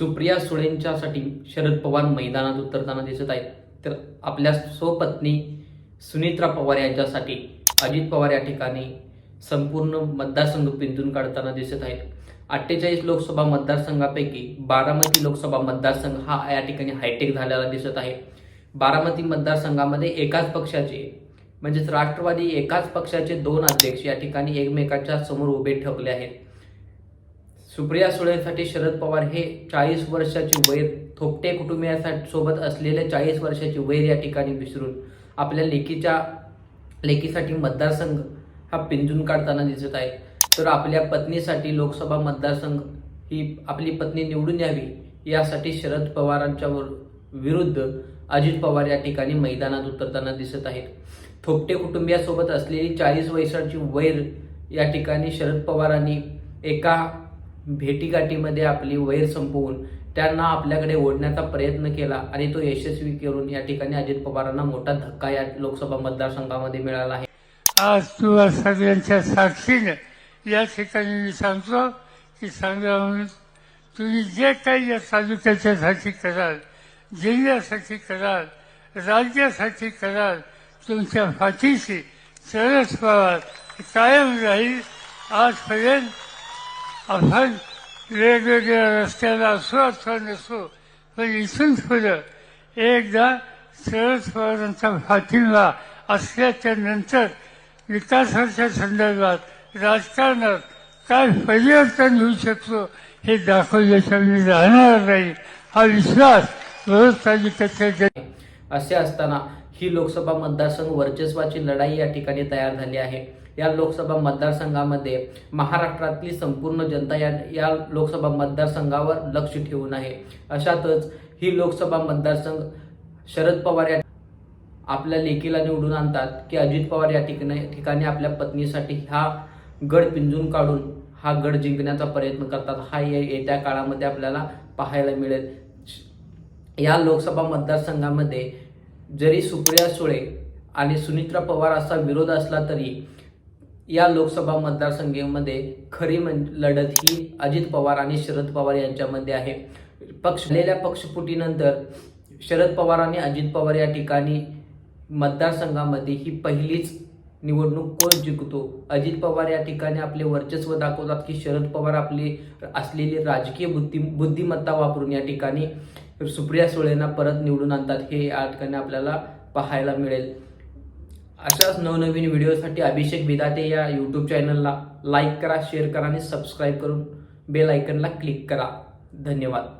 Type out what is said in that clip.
सुप्रिया सुळेंच्यासाठी शरद पवार मैदानात उतरताना दिसत आहेत. तर आपल्या स्वपत्नी सुनित्रा पवार यांच्यासाठी अजित पवार या ठिकाणी संपूर्ण मतदारसंघ पिंजून काढताना दिसत आहेत. अठ्ठेचाळीस लोकसभा मतदारसंघापैकी बारामती लोकसभा मतदारसंघ हा या ठिकाणी हायटेक झालेला दिसत आहे. बारामती मतदारसंघामध्ये एकाच पक्षाचे म्हणजेच राष्ट्रवादी एकाच पक्षाचे दोन अध्यक्ष या ठिकाणी एकमेकाच्या समोर उभे ठेवले आहेत. सुप्रिया सुळेंसाठी शरद पवार हे चाळीस वर्षाची वैर थोपटे कुटुंबियासा सोबत असलेले चाळीस वर्षाची वैर या ठिकाणी विसरून आपल्या लेकीच्या लेकीसाठी मतदारसंघ हा पिंजून काढताना दिसत आहे. तर आपल्या पत्नीसाठी लोकसभा मतदारसंघ ही आपली पत्नी निवडून यावी यासाठी शरद पवारांच्या वर- विरुद्ध अजित पवार या ठिकाणी मैदानात उतरताना दिसत आहेत. थोपटे कुटुंबियासोबत असलेली चाळीस वर्षाची वैर या ठिकाणी शरद पवारांनी एका भेटीगाठीमध्ये आपली वैर संपवून त्यांना आपल्याकडे ओढण्याचा प्रयत्न केला आणि तो यशस्वी करून या ठिकाणी अजित पवारांना मोठा धक्का या लोकसभा मतदारसंघामध्ये मिळाला आहे. आज तुला सगळ्यांच्या साक्षीने या ठिकाणी मी सांगतो की सांगा तुम्ही जे काही या तालुक्याच्यासाठी कराल जिल्ह्यासाठी कराल राज्यासाठी कराल तुमच्या पाठीशी सरस पवार कायम राहील. आजपर्यंत आपण वेगवेगळ्या रस्त्याला असो अथवा नसो पण इथून पुढं एकदा शरद पवारांचा पाठिंबा असल्याच्या नंतर विकासाच्या संदर्भात राजकारणात काय परिवर्तन होऊ शकतो हे दाखवल्याच्या मी राहणार नाही. हा विश्वास रोज तालुक्याच्या असे असताना ही लोकसभा मतदारसंघ वर्चस्वाची लढाई या ठिकाणी तयार झाली आहे. या लोकसभा मतदारसंघामध्ये महाराष्ट्रातली संपूर्ण जनता या या लोकसभा मतदारसंघावर लक्ष ठेवून आहे. अशातच ही लोकसभा मतदारसंघ शरद पवार या आपल्या लेकीला निवडून आणतात की अजित पवार या ठिकाणी ठिकाणी आपल्या पत्नीसाठी हा गड पिंजून काढून हा गड जिंकण्याचा प्रयत्न करतात. हा येत्या काळामध्ये आपल्याला पाहायला मिळेल. या लोकसभा मतदारसंघामध्ये जरी सुप्रिया सुळे आणि सुनित्रा पवार असा विरोध असला तरी या लोकसभा मतदारसंघामध्ये खरी म्हण लढत ही अजित पवार आणि शरद पवार यांच्यामध्ये आहे. पक्ष झालेल्या पक्षपुटीनंतर शरद पवार आणि अजित पवार या ठिकाणी मतदारसंघामध्ये ही पहिलीच निवडणूक कोण जिंकतो? अजित पवार या ठिकाणी आपले वर्चस्व दाखवतात की शरद पवार आपली असलेली राजकीय बुद्धी बुद्धिमत्ता वापरून या ठिकाणी सुप्रिया सुळेंना परत निवडून आणतात. हे या ठिकाणी आपल्याला पाहायला मिळेल. अशाच नवनवीन व्हिडिओसाठी अभिषेक विदाते या यूट्यूब चॅनलला लाईक करा शेअर करा आणि सबस्क्राईब करून बेल आयकनला क्लिक करा. धन्यवाद.